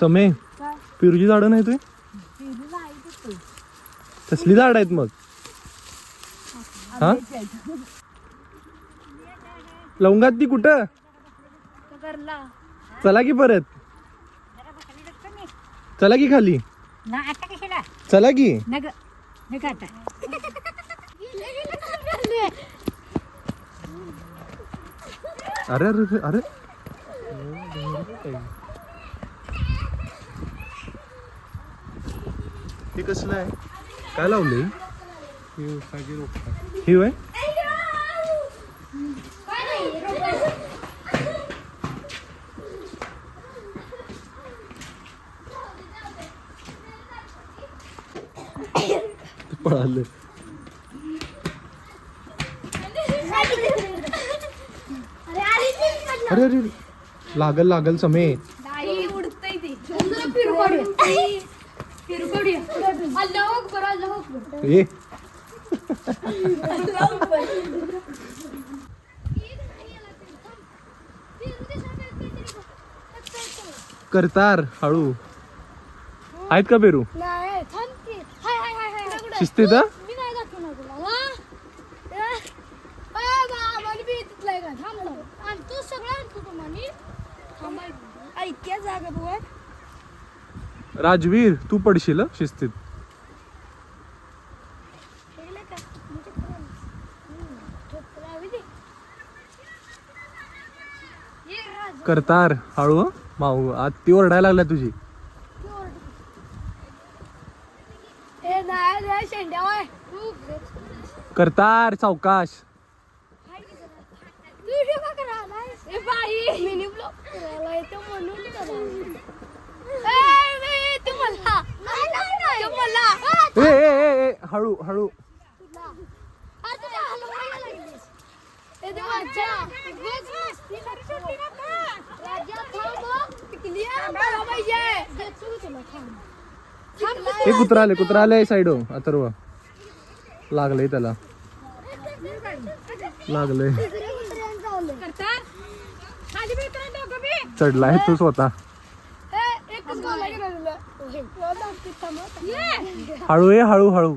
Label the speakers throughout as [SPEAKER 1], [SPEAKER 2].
[SPEAKER 1] समे पेरूची झाडं नाही तुझी कसली झाड आहेत मग. हा? लवंगात ती कुठं? चला की परत. चला की खाली. चला की. अरे अरे अरे. हे कसलं आहे? काय लावले हे वय पळालं. अरे अरे अरे. लागल लागल समय ए करतार हळू आहेत का पेरू
[SPEAKER 2] नाही थांब की हाय हाय हाय हाय कुठं?
[SPEAKER 1] शिस्तीत हा?
[SPEAKER 2] मी नाही दाखवणार तुला हा? ए, ए, बा, मला बी तिथलं आहे का? थांब ना. आणतो सगळं आणतो तुम्हाला थांबा एक मिनिट. ऐक्या जागा बुवा
[SPEAKER 1] राजवीर तू पडशील हं, शिस्तीत
[SPEAKER 2] केलं का? म्हणजे कोण? हम्म, झोप लावी दे. ये राज,
[SPEAKER 1] करतार हळू हं. माऊ आज ती ओरडायला लागल्या तुझी करतार सावकाश हळू हळू
[SPEAKER 2] हे
[SPEAKER 1] कुत्रा आले कुत्रा आले साईड. अथर्व. लागलंय त्याला. लागलंय.
[SPEAKER 2] चढला
[SPEAKER 1] आहे तू स्वतः. हळू ये हळू हळू.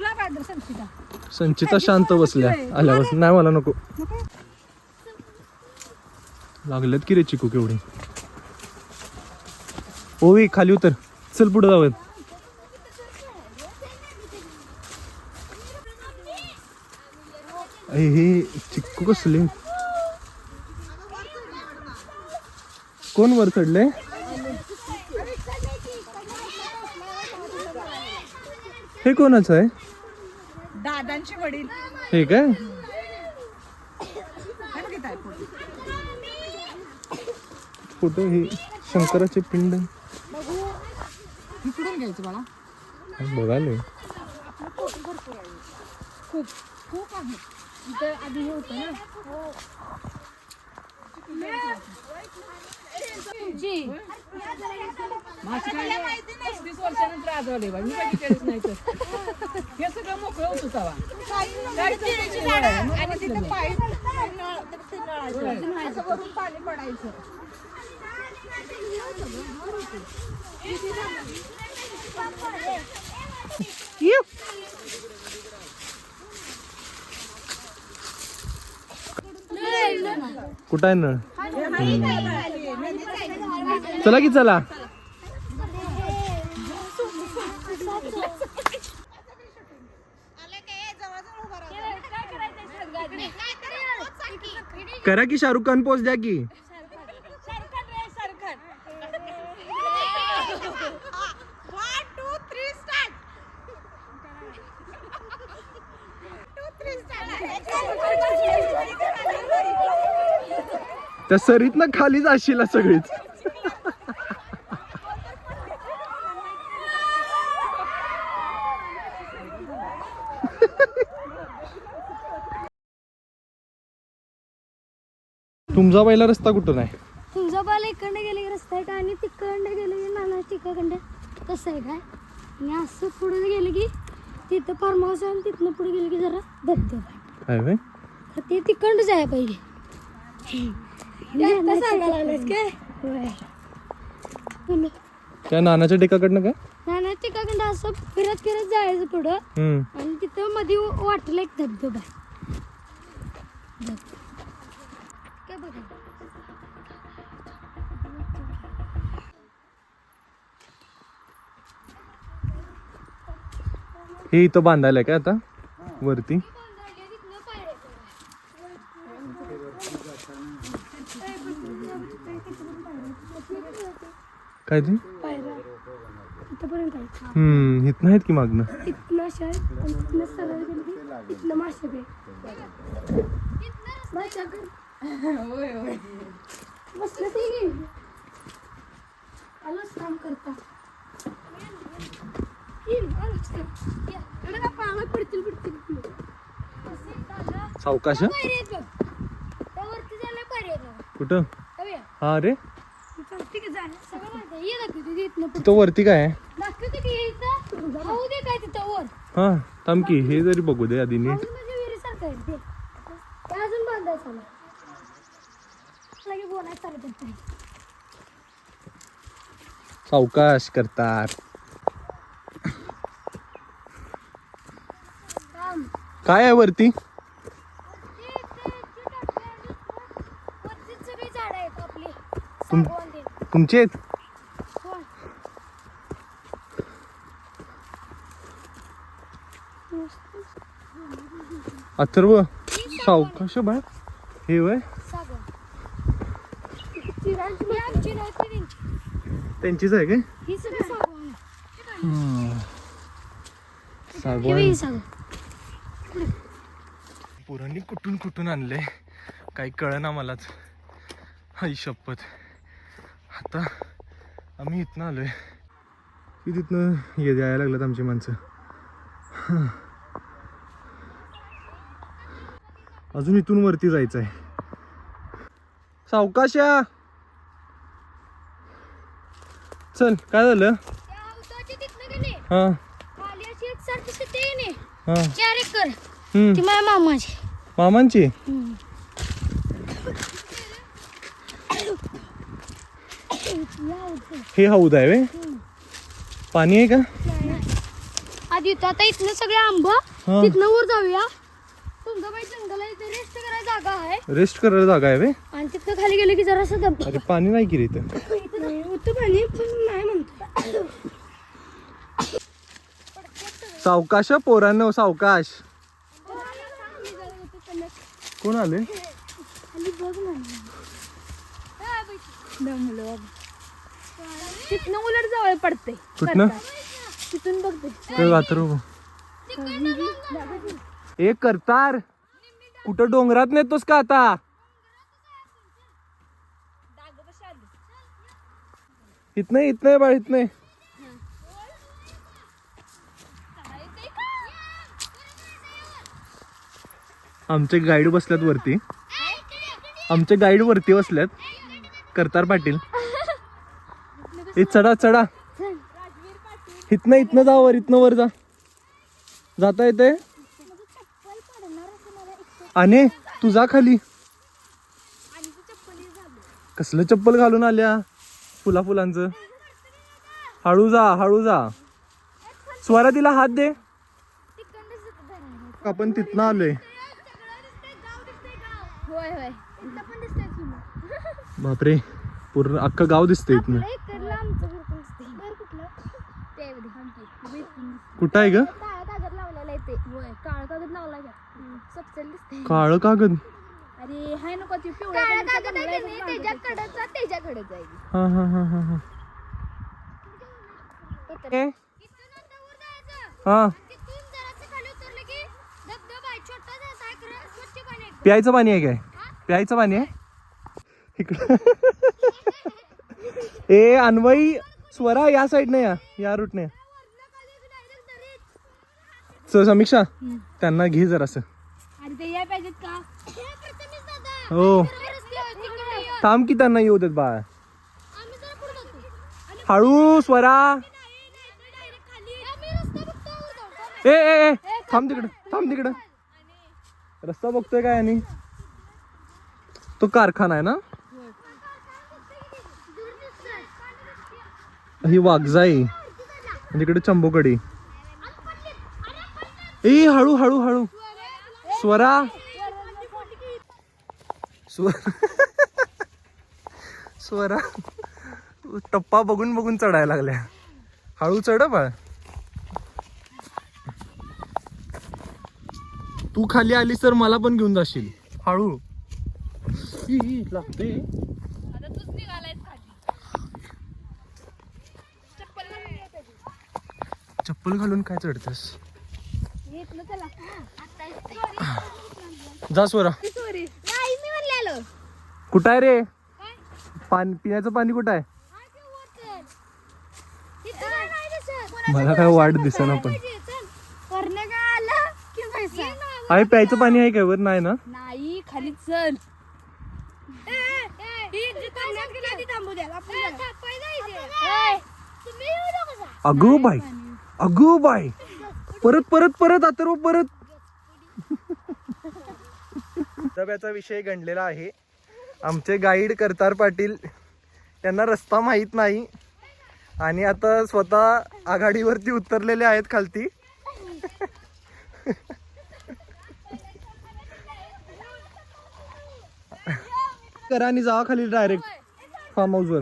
[SPEAKER 3] तुला संचिता?
[SPEAKER 1] संचिता शांत बसल्या. आल्यापासून नाही मला नको. लागलेत की रे चिकू केवढे? ओवी खाली उतर. चल पुढे जाऊयात. अरे हे चिक्कू कसले? कोण वर चढले हे कोणाचं आहे?
[SPEAKER 3] दादांचे वडील.
[SPEAKER 1] हे काय? फोटो. हे शंकराचे पिंड.
[SPEAKER 3] इकडून घ्यायचं बाळा.
[SPEAKER 1] बघाले.
[SPEAKER 3] खूप खूप आहे. इथं आधी हे होतं ना. तुमची
[SPEAKER 4] माझी काय पस्तीस वर्षानंतर आजवले बा मी बघितलेच नाही तर हे सगळं मोकळं होतं तवा काहीच नाही त्याची वळ. मग बसलं मी. होय.
[SPEAKER 3] कुठं आहे नळ? चला की चला. करा की शाहरुख खान पोच द्या की. त्या सरीतनं खाली जाशील सगळीच. तुमचा पहिला रस्ता कुठून आहे?
[SPEAKER 2] तुमचा बाल इकडे गेले की रस्ता आहे का? आणि तिकडे गेले की नाना तिकडे तसं आहे काय? आणि असं पुढे गेलं की तिथं फार्म हाऊस आहे आणि तिथनं पुढे गेलं की जरा धबधबा आहे.
[SPEAKER 3] काय व्हय?
[SPEAKER 2] तर ते तिकडं जाय पाहिजे. काय बोला
[SPEAKER 3] त्या नानाच्या टेकाकडनं काय?
[SPEAKER 2] नाना तिकडं असं फिरत फिरत जायचं पुढं.
[SPEAKER 3] हम्म.
[SPEAKER 2] आणि तिथं मध्ये वाटलं एक धबधबा काय बघा?
[SPEAKER 3] हे इथं बांधायला काय आता? वरती? काय ते?
[SPEAKER 2] इथपर्यंत आहे
[SPEAKER 3] हम्म इथं आहेत की मागणं
[SPEAKER 2] इथनं अशा आहेत आणि तिथनं सरळ गेलं की इथनं माशाकडे माशाकडे
[SPEAKER 4] होय होय
[SPEAKER 2] बसलं ते. आलोच काम करता. पडतील पडतील.
[SPEAKER 3] सावकाश?
[SPEAKER 2] पायऱ्या पायऱ्या.
[SPEAKER 3] कुठं. हा रे
[SPEAKER 2] चालते की जायला सगळं माहिती आहे. ये दाखवते ते इथनं पुढं.
[SPEAKER 3] तिथं वरती काय? हा थांब की हे जरी बघू दे आधी नीट. सावकाश करतात. काय आहे वरती. तुमचे आहेत
[SPEAKER 2] होय.
[SPEAKER 3] अथर्व? सावकाश बाय हे वय? त्यांचीच आहे काय?
[SPEAKER 2] ही सागवान.
[SPEAKER 3] पोरांनी कुठून कुठून आणले काही कळना मलाच. हाई शपथ. आता आम्ही इथनं आलोय. की तिथनं ये यायला लागलं आमची माणसं. हां. अजून इथून वरती जायचं आहे सावकाशा. चल काय झालं. हां? हां.
[SPEAKER 2] मामाची.
[SPEAKER 3] हे हौद आहे वे पाणी आहे का?
[SPEAKER 2] आधी आता इथनं सगळे आंब. तिथनं वर जाऊया तुमचं बाई जंगल आहे इथे रेस्ट करायला जागा आहे.
[SPEAKER 3] रेस्ट करायला जागा आहे वे.
[SPEAKER 2] आणि तिथनं खाली गेलं की जरासं दब
[SPEAKER 3] अरे पाणी नाही की रे इथं.
[SPEAKER 2] होतं पाणी पण नाही म्हणतो
[SPEAKER 3] सावकाश पोरांनो सावकाश. कोण आले?
[SPEAKER 2] खाली बघ ना.
[SPEAKER 1] तिथनं उलट जवळ पडते
[SPEAKER 3] कुठनं?
[SPEAKER 2] तिथून बघते.
[SPEAKER 3] ते अथर्व ए करतार. कुठं डोंगरात नेतोस का आता? इथनं इथनं बाळ इथनं. आमचे गाईड बसल्यात वरती. आमचे गाईड वरती बसल्यात. करतार पाटील. हे चढा चढा. इथनं इथनं जा वर इथनं वर जा. जाता येते आणि तू जा खाली. कसलं चप्पल घालून आल्या? फुला फुलांचं. हळू जा हळू जा. स्वरा तिला हात दे. आपण तिथनं आलोय. बापरे पूर्ण अख्खं गाव दिसतंय इथनं. कुठं आहे ग
[SPEAKER 2] काळा कागद लावलेला आहे ते होय काळा कागद लावलाय का सबसेल दिसते
[SPEAKER 3] काळं कागद?
[SPEAKER 1] अरे हाय नको ती पिवळ्या
[SPEAKER 2] काळा
[SPEAKER 1] कलरचा
[SPEAKER 2] कागद आहे की नाही? त्याच्याकडेच आहे
[SPEAKER 3] हा हा हा हा हा. ए, हा. प्यायचं पाणी आहे काय? प्यायचं पाणी आहे? इकडं. ए अन्वई स्वरा या साईडने या या रूटने स- समीक्षा त्यांना घे
[SPEAKER 1] ते पाहिजेत का?
[SPEAKER 2] हे
[SPEAKER 3] हो. थांब की त्यांना येऊ देत बाळ.
[SPEAKER 2] जरा
[SPEAKER 3] हळू स्वरा. ए ए ए थांब तिकडं थांब तिकडं. रस्ता बघतोय काय आणि? तो कारखाना आहे ना?
[SPEAKER 2] दूर दिसतंय.
[SPEAKER 3] ही वाघजाई. तिकडे चंबोकडी. ए हळू हळू हळू. स्वरा. स्वर. टप्पा बघून बघून चढायला लागल्या. हळू चढ बाळ. तू खाली आलीस तर मला पण घेऊन जाशील. हळू. लागते. चप्पल घालून काय चढतेस?
[SPEAKER 2] चला.
[SPEAKER 3] जा स्वरा
[SPEAKER 2] नाही मी म्हणलेलो.
[SPEAKER 3] कुठं आहे रे? पाणी पिण्याचं पाणी कुठं आहे? मला काय वाट दिसेना पण.
[SPEAKER 2] वरनं काय आलं? की पैसा
[SPEAKER 3] आहे प्यायचं पाणी आहे काय वर नाही ना?
[SPEAKER 1] नाही खाली चल.
[SPEAKER 3] अगो बाई. अगो बाई. परत परत परत अथर्व परत. धबधब्याचा विषय गणलेला आहे. आमचे गाईड करतार पाटील यांना रस्ता माहीत नाही. आणि आता स्वतः आघाडीवरती उतरलेले आहेत खालती. करा आणि जावा खाली डायरेक्ट फार्म हाऊसवर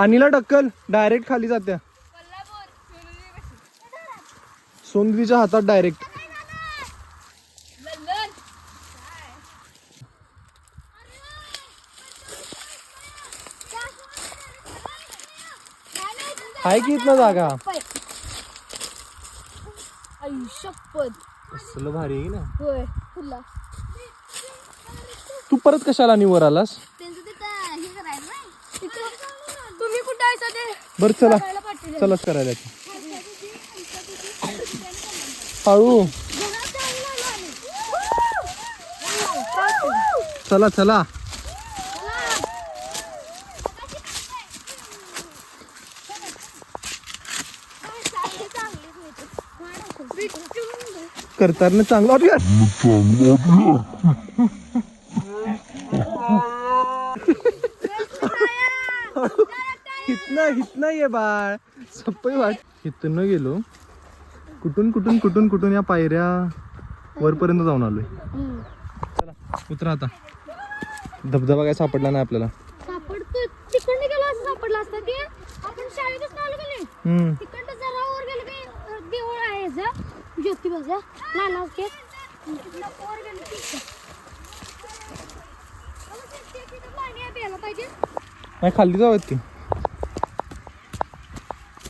[SPEAKER 3] आणीला टक्कल डायरेक्ट खाली जात्या. सोनदीच्या हातात डायरेक्ट आहे की इथनं जागा? असलं भारी आहे ना. तू परत कशाला आणि वर आलास?
[SPEAKER 2] हे तुम्ही कुठं
[SPEAKER 3] बर चला. चलाच करायला. हळू चला चला. करताना चांगलं वाटलं. इतना इतना ये बाळ. सप्पई वाट. हितनं गेलो. कुठून कुठून कुठून कुठून या पायऱ्या वरपर्यंत जाऊन आलोय. चला उतरा आता. धबधबा काय सापडला नाही आपल्याला.
[SPEAKER 2] नाही
[SPEAKER 3] हम्म.
[SPEAKER 2] तिकडनं जरा वर गेलं की अं, देऊळ आहे असं ज्योतिबाचं नाना के तिथनं वर गेलं की. इथं. अहो, ते- ते तिथं पाणी आहे प्यायला पाहिजे.
[SPEAKER 3] नाही खाली जाऊयात की.